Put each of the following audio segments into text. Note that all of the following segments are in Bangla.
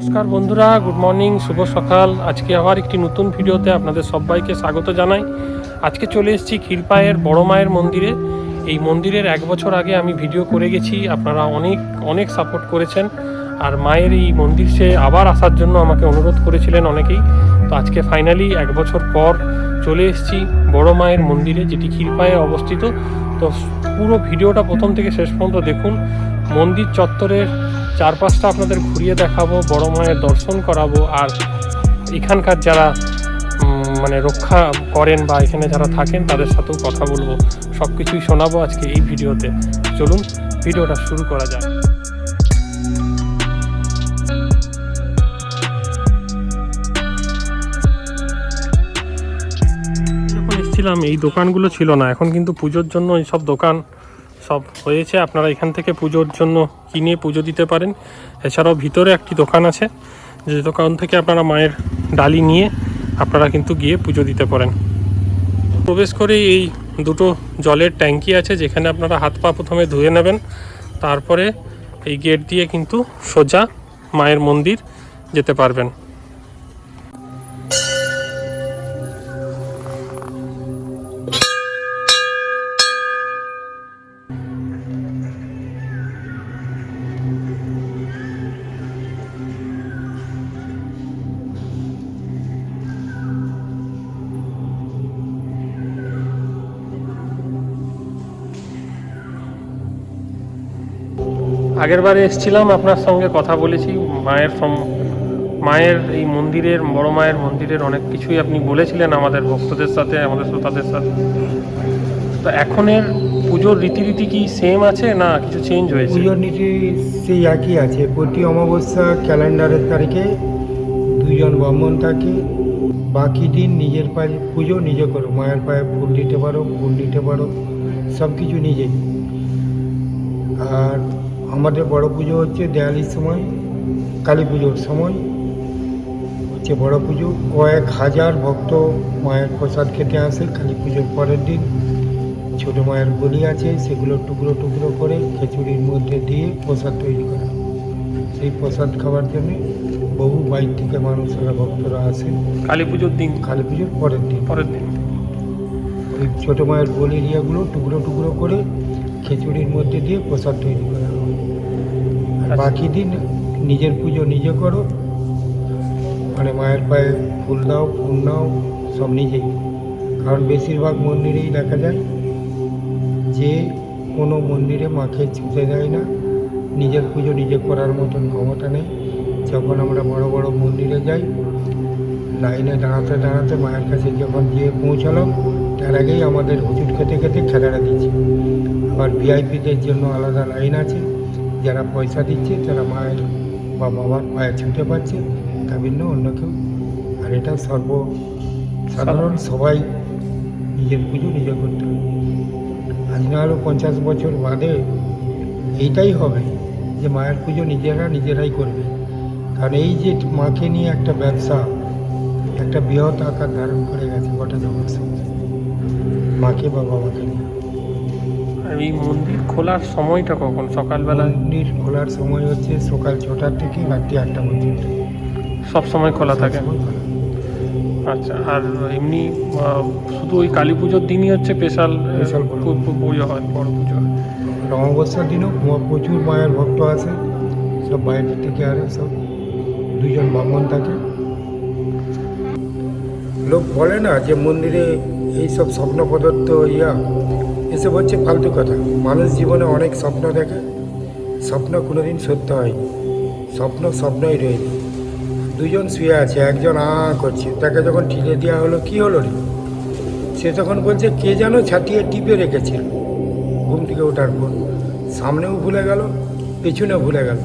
নমস্কার বন্ধুরা, গুড মর্নিং, শুভ সকাল। আজকে আবার একটি নতুন ভিডিওতে আপনাদের সবাইকে স্বাগত জানাই। আজকে চলে এসেছি ক্ষীরপায়ের বড় মায়ের মন্দিরে। এই মন্দিরের এক বছর আগে আমি ভিডিও করে গেছি, আপনারা অনেক অনেক সাপোর্ট করেছেন। আর মায়ের এই মন্দির সে আবার আসার জন্য আমাকে অনুরোধ করেছিলেন অনেকেই। তো আজকে ফাইনালি এক বছর পর চলে এসেছি বড় মায়ের মন্দিরে, যেটি ক্ষীরপায়ে অবস্থিত। তো পুরো ভিডিওটা প্রথম থেকে শেষ পর্যন্ত দেখুন। মন্দির চত্বরের চারপাশটা আপনাদের ঘুরিয়ে দেখাবো, বড় মায়ের দর্শন করাবো, আর এখানকার যারা মানে রক্ষা করেন বা এখানে যারা থাকেন, তাদের সাথেও কথা বলব। সব কিছুই শোনাবো আজকে এই ভিডিওতে। চলুন, ভিডিওটা শুরু করা যায় এসেছিলাম, এই দোকানগুলো ছিল না। এখন কিন্তু পুজোর জন্য এই সব দোকান সব হয়েছে। আপনারা এখান থেকে পুজোর জন্য কিনে পুজো দিতে পারেন। এছাড়াও ভিতরে একটি দোকান আছে। যে দোকান থেকে আপনারা মায়ের ডালি নিয়ে আপনারা কিন্তু গিয়ে পুজো দিতে পারেন। প্রবেশ করে এই দুটো জলের ট্যাঙ্কি আছে, যেখানে আপনারা হাত পা প্রথমে ধুয়ে নেবেন। তারপরে এই গেট দিয়ে কিন্তু সোজা মায়ের মন্দির যেতে পারবেন। আগের বারে এসেছিলাম, আপনার সঙ্গে কথা বলেছি। মায়ের মায়ের এই মন্দিরের, বড় মায়ের মন্দিরের অনেক কিছুই আপনি বলেছিলেন আমাদের ভক্তদের সাথে, আমাদের শ্রোতাদের সাথে। তো এখনের পুজোর রীতিনীতি কি সেম আছে না কিছু চেঞ্জ হয়েছে? পুজোর নীতি সেই একই আছে। প্রতি অমাবস্যা ক্যালেন্ডারের তারিখে দুজন ব্রাহ্মণ থাকে। বাকি দিন নিজের পায়ে পুজো নিজে করো। মায়ের পায়ে ফুল দিতে পারো, ফুল দিতে পারো সব কিছু নিজেই। আর আমাদের বড় পুজো হচ্ছে দেয়ালির সময় কালী পুজোর সময়। হচ্ছে বড় পুজো। কয়েক হাজার ভক্ত মায়ের প্রসাদ খেতে আসে কালী পুজোর পরের দিন। ছোটো মায়ের বলি আছে সেগুলো টুকরো টুকরো করে খিচুড়ির মধ্যে দিয়ে প্রসাদ তৈরি করা। সেই প্রসাদ খাওয়ার জন্য বহু বাইর থেকে মানুষেরা ভক্তরা আসে। কালী পুজোর দিন? কালী পুজোর পরের দিন। পরের দিন। ওই ছোটো মায়ের বলির ইয়েগুলো টুকরো টুকরো করে খিচুড়ির মধ্যে দিয়ে প্রসাদ তৈরি করা হয়। আর আচ্ছা। বাকি দিন নিজের পুজো নিজে করো। মানে মায়ের পায়ে ফুল দাও ফুল নাও সব নিজেই। কারণ বেশিরভাগ মন্দিরেই দেখা যায় যে কোনো মন্দিরে মাকে ছুতে দেয় না। নিজের পুজো নিজে করার মতন ক্ষমতা নেই। যখন আমরা বড় বড় মন্দিরে যাই লাইনে দাঁড়াতে দাঁড়াতে মায়ের কাছে যখন গিয়ে পৌঁছালাম তার আগেই আমাদের হুজুর খেতে খেতে খেলাটা দিচ্ছে আবার ভিআইপিদের জন্য আলাদা লাইন আছে, যারা পয়সা দিচ্ছে তারা মায়ের বা বাবার পায়ে ছুটে পাচ্ছে, তা ভিন্ন, অন্য কেউ। আর এটা সর্ব সাধারণ সবাই নিজের পুজো নিজে করতে হবে। আজ না হলেও পঞ্চাশ বছর বাদে এইটাই হবে যে মায়ের পুজো নিজেরা নিজেরাই করবে। কারণ এই যে মাকে নিয়ে একটা ব্যবসা একটা বৃহৎ আকার ধারণ করে গেছে গোটা জগৎ। মাকে বা বাবাকে আর এই মন্দির খোলার সময়টা কখন? সকালবেলা? মন্দির খোলার সময় হচ্ছে সকাল ছটার থেকে রাত্রি আটটা পর্যন্ত। সব সময় খোলা থাকে? আচ্ছা আর এমনি শুধু ওই কালী পুজোর দিনই হচ্ছে স্পেশাল স্পেশাল। পুজো হয় বড় পুজো হয়? অমাবস্যার দিনও প্রচুর মায়ের ভক্ত আসে। সব বাইরে থেকে আরে সব দুজন ব্রাহ্মণ থাকে। লোক বলে না যে মন্দিরে এই সব স্বপ্ন প্রদত্ত ইয়া। এসব হচ্ছে ফালতু কথা। মানুষ জীবনে অনেক স্বপ্ন দেখে। স্বপ্ন কোনোদিন সত্য হয়নি। স্বপ্ন স্বপ্নই রয়ে যায় দুজন শুয়ে আছে, একজন আ করছে। তাকে যখন ঠিলে দেওয়া হলো, কি হলো রে? সে তখন বলছে, কে যেন ছাটিয়ে টিপে রেখেছিল। ঘুম থেকে ওঠার পর। সামনেও ভুলে গেল, পেছনেও ভুলে গেল।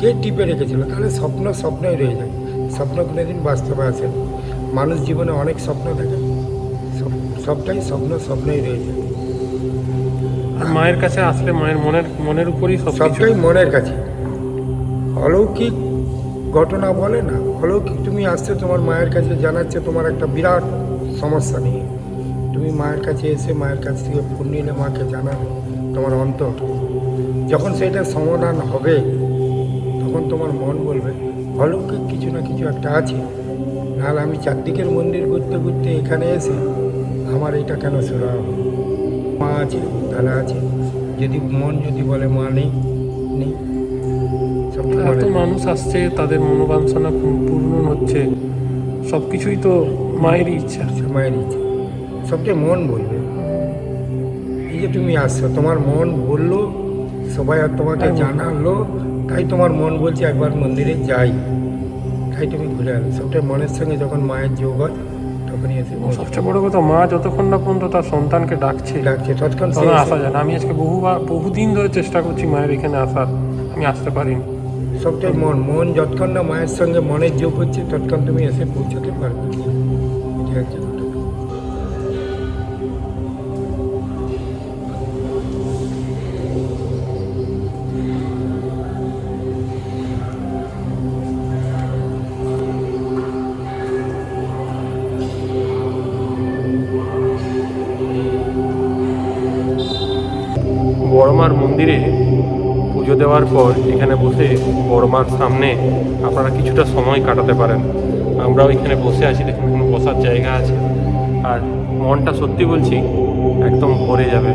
কে টিপে রেখেছিল? তাহলে স্বপ্ন স্বপ্নই রয়ে যায় স্বপ্ন কোনোদিন বাস্তবে আসে না। মানুষ জীবনে অনেক স্বপ্ন দেখে। সবটাই স্বপ্ন স্বপ্নই রয়ে যায় আর মায়ের কাছে আসলে মায়ের মনের মনের উপরই সবটাই মনের কাছে। অলৌকিক ঘটনা বলে না অলৌকিক। তুমি আসছে তোমার মায়ের কাছে জানাচ্ছে তোমার একটা বিরাট সমস্যা নিয়ে। তুমি মায়ের কাছে এসে মায়ের কাছ থেকে ফোন নিলে মাকে জানাবে তোমার অন্তর। যখন সেটা সমাধান হবে তখন তোমার মন বলবে অলৌকিক কিছু না কিছু একটা আছে। নাহলে আমি চারদিকের মন্দির ঘুরতে ঘুরতে এখানে এসে আমার এটা কেন শোনা? মা আছে তাহলে আছে যদি মন যদি বলে মা নেই নেই। সব এত মানুষ আসছে তাদের মনোবাঞ্ছনা পূর্ণ হচ্ছে। সব কিছুই তো মায়েরই ইচ্ছা। মায়ের ইচ্ছা। সবটাই মন বলবে। এই যে তুমি আসছো তোমার মন বলল সবাই আর তোমাকে জানালো তাই তোমার মন বলছে একবার মন্দিরে যাই। তাই তুমি ঘুরে আসো সবটাই মনের সঙ্গে যখন মায়ের যোগ হয় তখনই এসে সবচেয়ে বড় কথা মা যতক্ষণ না পর্যন্ত তার সন্তানকে ডাকছে ডাকছে তৎক্ষণ সে আসা যায় না। আমি আজকে বহুবার বহুদিন ধরে চেষ্টা করছি মায়ের এখানে আসার। আমি আসতে পারিনি। সবটাই মন মন যতক্ষণ না মায়ের সঙ্গে মনের যোগ হচ্ছে ততক্ষণ তুমি এসে পৌঁছাতে পারবে। এটা বড়মার মন্দিরে পুজো দেওয়ার পর এখানে বসে বড়মার সামনে আপনারা কিছুটা সময় কাটাতে পারেন। আমরাও এখানে বসে আছি, দেখুন, এখানে বসার জায়গা আছে। আর মনটা সত্যি বলছি, একদম ভরে যাবে।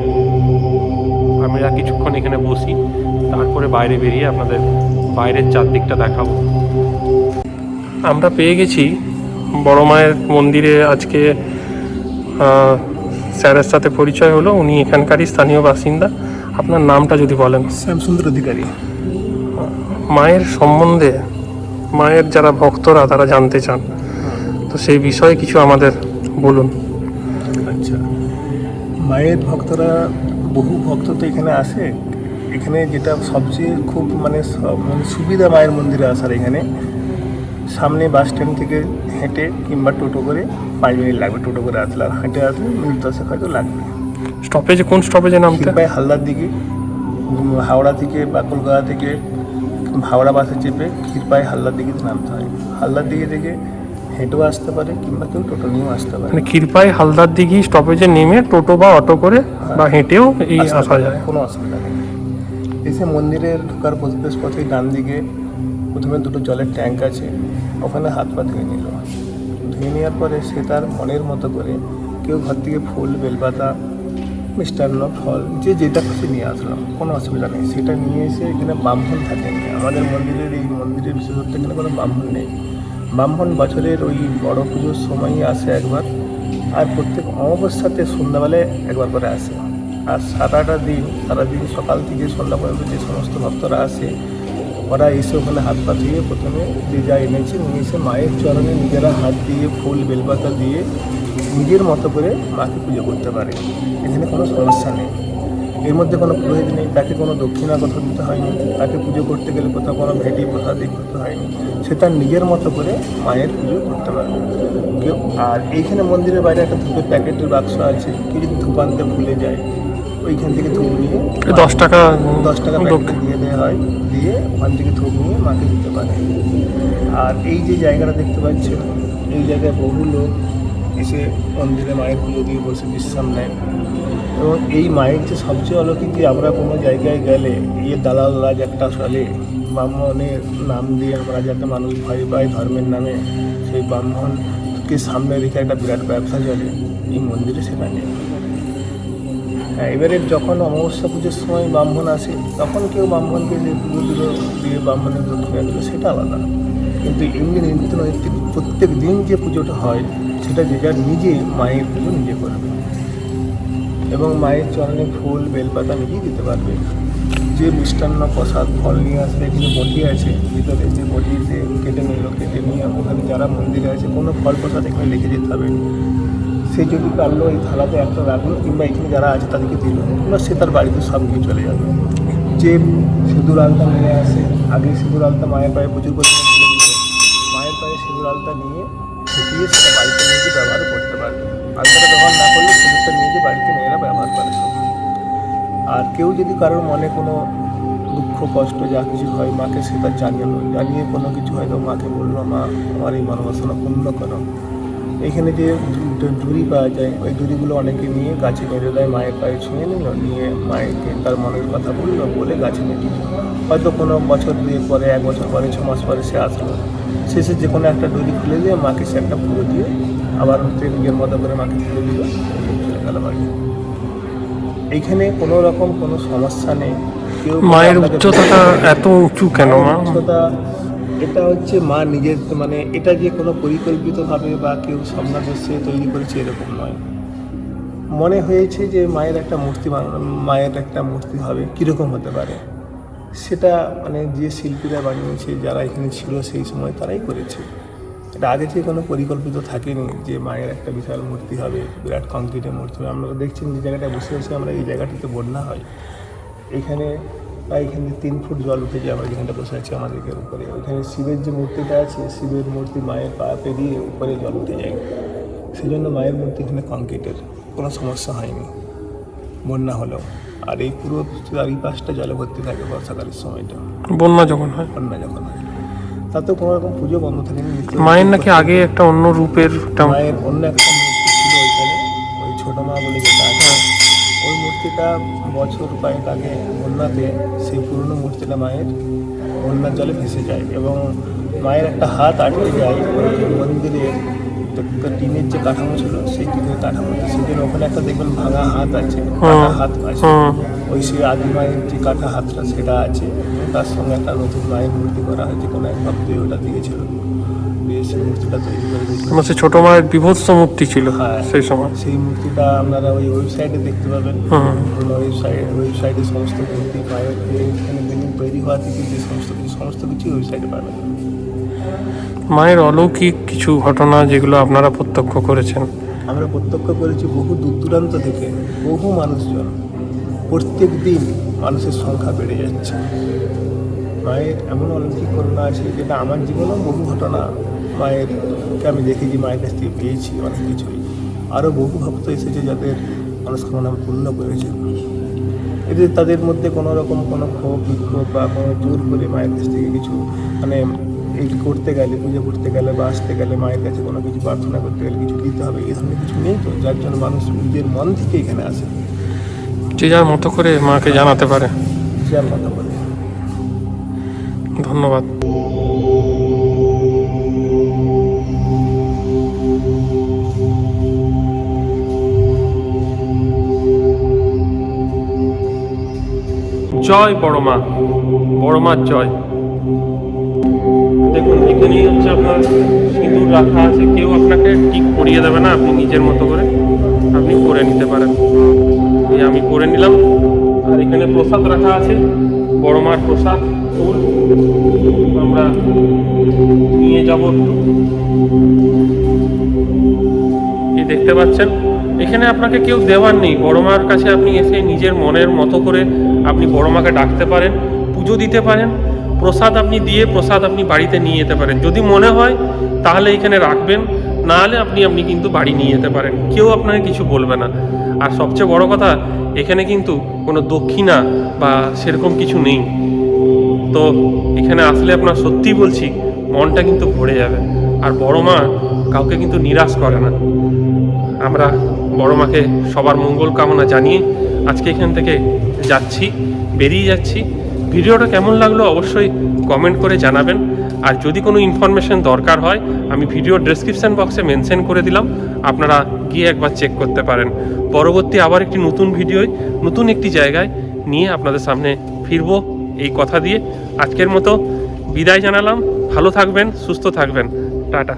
আমরা কিছুক্ষণ এখানে বসি, তারপরে বাইরে বেরিয়ে আপনাদের বাইরের চারদিকটা দেখাবো। আমরা পেয়ে গেছি বড় মায়ের মন্দিরে আজকে স্যারের সাথে পরিচয় হলো। উনি এখানকারই স্থানীয় বাসিন্দা। আপনার নামটা যদি বলেন। শ্যামসুন্দর অধিকারী। মায়ের সম্বন্ধে মায়ের যারা ভক্তরা তারা জানতে চান। তো সেই বিষয়ে কিছু আমাদের বলুন। আচ্ছা। মায়ের ভক্তরা বহু ভক্ত তো এখানে আসে। এখানে যেটা সবচেয়ে খুব মানে সব- মানে সুবিধা মায়ের মন্দিরে আসার এখানে সামনে বাস স্ট্যান্ড থেকে হেঁটে কিংবা টোটো করে পাঁচ মিনিট লাগবে। টোটো করে আসলে আর হেঁটে আসলে মিনিট দশেক হয়তো লাগবে। স্টপেজে কোন স্টপেজে নামতে? ক্ষীরপাই হালদার দিকে হাওড়া থেকে বাকুলগাঁও থেকে হাওড়া বাসে চেপে ক্ষীরপাই হালদার দিকে নামতে হয়। হালদার দিকে থেকে হেঁটেও আসতে পারে কিংবা কেউ টোটো নিয়েও আসতে পারে। মানে ক্ষীরপাই হালদার দিঘি স্টপেজে নেমে টোটো বা অটো করে বা হেঁটেও এই আসা যায়। কোনো অসুবিধা নেই। এসে মন্দিরের ঢোকার প্রবেশ পথে ডান দিকে প্রথমে দুটো জলের ট্যাঙ্ক আছে ওখানে হাত পা ধুয়ে নিল। ধুয়ে নেওয়ার পরে সে তার মনের মতো করে কেউ ঘর থেকে ফুল বেলপাতা মিষ্টান্ন ফল যে যেটা খুশি নিয়ে আসলাম কোনো অসুবিধা নেই। সেটা নিয়ে এসে এখানে ব্রাহ্মণ থাকেন। আমাদের মন্দিরের এই মন্দিরের বিশেষত্ব এখানে কোনো ব্রাহ্মণ নেই। ব্রাহ্মণ বছরের ওই বড় পুজোর সময়ই আসে একবার, আর প্রত্যেক অমাবস্যাতে সন্ধ্যাবেলায় একবার করে আসে। আর সারাটা দিন, সারাদিন সকাল থেকে সন্ধ্যা পর্যন্ত যে সমস্ত ভক্তরা আসে, ওরা এসে ওখানে হাত পা ধুয়ে প্রথমে যে যা এনেছে নিয়ে এসে মায়ের চরণে নিজেরা হাত দিয়ে ফুল, বেলপাতা দিয়ে নিজের মতো করে মাকে পুজো করতে পারে। এখানে কোনো সমস্যা নেই। এর মধ্যে কোনো পুরোহিত নেই তাকে কোনো দক্ষিণা কোথাও দিতে হয়নি তাকে পুজো করতে গেলে কোথাও কোনো ভেটি প্রসাদি করতে হয়নি। সে তার নিজের মতো করে মায়ের পুজো করতে পারবে। কেউ আর এইখানে মন্দিরের বাইরে একটা ধূপের প্যাকেটের বাক্স আছে কেউ যদি ধূপ আনতে ভুলে যায় ওইখান থেকে ধূপ নিয়ে দশ টাকা দশ টাকা। প্যাকেট দিয়ে দেওয়া হয় দিয়ে ওখান থেকে ধূপ নিয়ে মাকে দিতে পারে। আর এই যে জায়গাটা দেখতে পাচ্ছেন এই জায়গায় বহু লোক এসে মন্দিরে মায়ের পুজো দিয়ে বসে বিশ্রাম নেয়। এবং এই মায়ের যে সবচেয়ে অলৌকিক যে আমরা কোনো জায়গায় গেলে এই দালাল রাজ একটা চলে, ব্রাহ্মণের নাম দিয়ে আমরা যাতে মানুষ ভয় পায় ধর্মের নামে, সেই ব্রাহ্মণকে সামনে রেখে একটা বিরাট ব্যবসা চলে, এই মন্দিরে সেটা নেই হ্যাঁ এবারে যখন অমাবস্যা পুজোর সময় ব্রাহ্মণ আসে, তখন কেউ ব্রাহ্মণকে যে পুজো দিল দিয়ে ব্রাহ্মণের দক্ষিণা দিল সেটা আলাদা। কিন্তু এমনি নিত্য নৈতিক প্রত্যেক দিন যে পুজোটা হয় সেটা যে যার নিজে মায়ের পুজো নিজে করবে। এবং মায়ের চরণে ফুল, বেলপাতা নিজেই দিতে পারবে। যে মিষ্টান্ন প্রসাদ ফল নিয়ে আসবে এখানে বটি আছে ভিতরে, যে বটিতে কেটে নিল, কেটে নিয়ে ওখানে যারা মন্দিরে আছে, কোনো ফল প্রসাদ এখানে লিখে যেতে হবে। সে যদি পারল, এই থালাতে একটা রাখল কিংবা এখানে যারা আছে তাদেরকে দিল। কিংবা সে তার বাড়িতে সব নিয়ে চলে যাবে। যে সিঁদুর আলতা নিয়ে আসে, আগে সিঁদুর আলতা মায়ের পায়ে প্রচুর পরিমাণে মায়ের পায়ে সিঁদুর আলতা নিয়ে ফুটিয়ে সেটা বাড়িতে নিয়ে গিয়ে ব্যবহার করতে পারবে। আলতাটা ব্যবহার না করলে সিঁদুরটা নিয়ে গিয়ে বাড়িতে মেয়েরা ব্যবহার করে। আর কেউ যদি কারোর মনে কোনো দুঃখ, কষ্ট, যা কিছু হয় মাকে সেটা জানালো জানিয়ে কোনো কিছু হয়তো মাকে বলল, মা, আমার এই মনোবাসনা পূর্ণ করো। এখানে যে দু- দড়ি পাওয়া যায়, ওই দড়িগুলো অনেকে নিয়ে গাছে বেঁধে দেয়, মায়ের পায়ে ছুঁয়ে নিল, নিয়ে মায়েরকে তার মনের কথা বলল, বলে গাছে বেঁধে হয়তো কোনো বছর দুয়ে পরে, এক বছর পরে, ছ মাস পরে সে আসলো। শেষে যে কোনো একটা দড়ি খুলে দিয়ে মাকে সে একটা পুরো দিয়ে আবার হচ্ছে নিজের মতো করে মাকে তুলে দিল। চলে গেল বাড়ি। এইখানে কোনো রকম কোনো সমস্যা নেই। কেউ মায়ের উচ্চতাটা এত উঁচু কেন মা? উচ্চতা এটা হচ্ছে মা নিজের মানে এটা যে কোনো পরিকল্পিতভাবে বা কেউ স্বপ্নাদর্শে তৈরি করেছে এরকম নয়। মনে হয়েছে যে মায়ের একটা মূর্তি মায়ের একটা মূর্তি হবে কীরকম হতে পারে? সেটা মানে যে শিল্পীরা বানিয়েছে, যারা এখানে ছিল সেই সময় তারাই করেছে। এটা আগে থেকে কোনো পরিকল্পিত থাকেনি যে মায়ের একটা বিশাল মূর্তি হবে, বিরাট কংক্রিটের মূর্তি হবে। আপনারা দেখছেন যে জায়গাটায় বসে বসে আমরা এই জায়গাটিতে বন্যা হয়। এখানে প্রায় এখানে তিন ফুট জল উঠে যায়, আমরা যেখানটা বসে আছি আমাদেরকে উপরে। ওইখানে শিবের যে মূর্তিটা আছে, শিবের মূর্তি মায়ের পা পেরিয়ে উপরে জল উঠে যায়। সেই জন্য মায়ের মূর্তি এখানে কংক্রিটের কোনো সমস্যা হয়নি। বন্যা হলেও। আর এই পুরো পাঁচটা জলে ভর্তি থাকে বর্ষাকালের সময়টা। বন্যা যখন হয়? বন্যা যখন হয়। তাতেও কোনো রকম পুজো বন্ধ নিত্য- মায়ের নাকি আগে একটা অন্য রূপের একটা মায়ের অন্য একটা মূর্তি ছিল ওইখানে ওই ছোট মা বলে যেটা আছে। ওই মূর্তিটা বছর কয়েক আগে বন্যাতে সেই পুরনো মূর্তিটা মায়ের বন্যার জলে ভেসে যায় এবং মায়ের একটা হাত আটকে যায় ওই মন্দিরের একটা টিনের যে কাঠামো ছিল সেই টিনের কাঠামোতে জন্য ওখানে একটা দেখবেন ভাঙা হাত আছে কাটা হাত আছে। ওই সেই আদি মায়ের যে কাটা হাতটা সেটা আছে। তার সঙ্গে একটা নতুন মায়ের মূর্তি করা হয়েছে কোনো এক ভক্তই ওটা দিয়েছিল। আমার সে ছোট মায়ের বিভৎস মূর্তি ছিল হ্যাঁ। সেই সময়। সেই মূর্তিটা আপনারা ওই ওয়েবসাইটে দেখতে পাবেন। ওয়েবসাইট ওয়েবসাইটে সমস্ত মূর্তি মায়ের তৈরি হওয়া থেকে যে সমস্ত কিছু সমস্ত কিছুই ওয়েবসাইটে পাবেন। মায়ের অলৌকিক কিছু ঘটনা যেগুলো আপনারা প্রত্যক্ষ করেছেন। আমরা প্রত্যক্ষ করেছি বহু দূর দূরান্ত থেকে বহু মানুষজন। প্রত্যেক দিন মানুষের সংখ্যা বেড়ে যাচ্ছে। মায়ের এমন অলৌকিক ঘটনা আছে যেটা আমার জীবনেও বহু ঘটনা মায়েরকে আমি দেখেছি, মায়ের কাছ থেকে পেয়েছি অনেক কিছুই। আরও বহু ভক্ত এসেছে যাদের মনস্কামনা পূর্ণ করেছে। এদের তাদের মধ্যে কোনো রকম কোনো ক্ষোভ বিক্ষোভ বা কোনো জোর করে মায়ের কাছ থেকে কিছু মানে এই করতে গেলে পুজো করতে গেলে বা আসতে গেলে মায়ের কাছে কোনো কিছু প্রার্থনা করতে গেলে কিছু দিতে হবে এই ধরনের কিছু নেই তো যার জন্য মানুষ নিজের মন থেকে এখানে আসে। যে যার মতো করে মাকে জানাতে পারে। যার মতো করে। ধন্যবাদ। জয় বড় মা বড় মার জয়। এখানেই হচ্ছে আপনার সিঁদুর রাখা আছে, কেউ আপনাকে ঠিক পরিয়ে দেবে না, আপনি নিজের মতো করে? আপনি করে নিতে পারেন। এই আমি করে নিলাম। আর এখানে প্রসাদ রাখা আছে, বড় মার প্রসাদ, ফুল। আমরা নিয়ে যাব এই দেখতে পাচ্ছেন, এখানে আপনাকে কেউ দেওয়ার নেই। বড় মার কাছে আপনি এসে নিজের মনের মতো করে আপনি বড় মাকে ডাকতে পারেন, পুজো দিতে পারেন। প্রসাদ আপনি দিয়ে প্রসাদ আপনি বাড়িতে নিয়ে যেতে পারেন। যদি মনে হয়, তাহলে এখানে রাখবেন। না হলে আপনি আপনি কিন্তু বাড়ি নিয়ে যেতে পারেন। কেউ আপনাকে কিছু বলবে না। আর সবচেয়ে বড় কথা, এখানে কিন্তু কোনো দক্ষিণা বা সেরকম কিছু নেই। তো এখানে আসলে আপনার সত্যিই বলছি, মনটা কিন্তু ভরে যাবে। আর বড় মা কাউকে কিন্তু নিরাশ করে না। আমরা বড় মাকে সবার মঙ্গল কামনা জানিয়ে আজকে এখান থেকে যাচ্ছি, বেরিয়ে যাচ্ছি। ভিডিওটা কেমন লাগল অবশ্যই কমেন্ট করে জানাবেন। আর যদি কোনো ইনফরমেশন দরকার হয়, আমি ভিডিও ডেসক্রিপশন বক্সে মেনশন করে দিলাম। আপনারা গিয়ে একবার চেক করতে পারেন। পরবর্তী আবার একটি নতুন ভিডিওয়, নতুন একটি জায়গায় নিয়ে আপনাদের সামনে ফিরবো এই কথা দিয়ে। আজকের মতো বিদায় জানালাম। ভালো থাকবেন, সুস্থ থাকবেন। টাটা।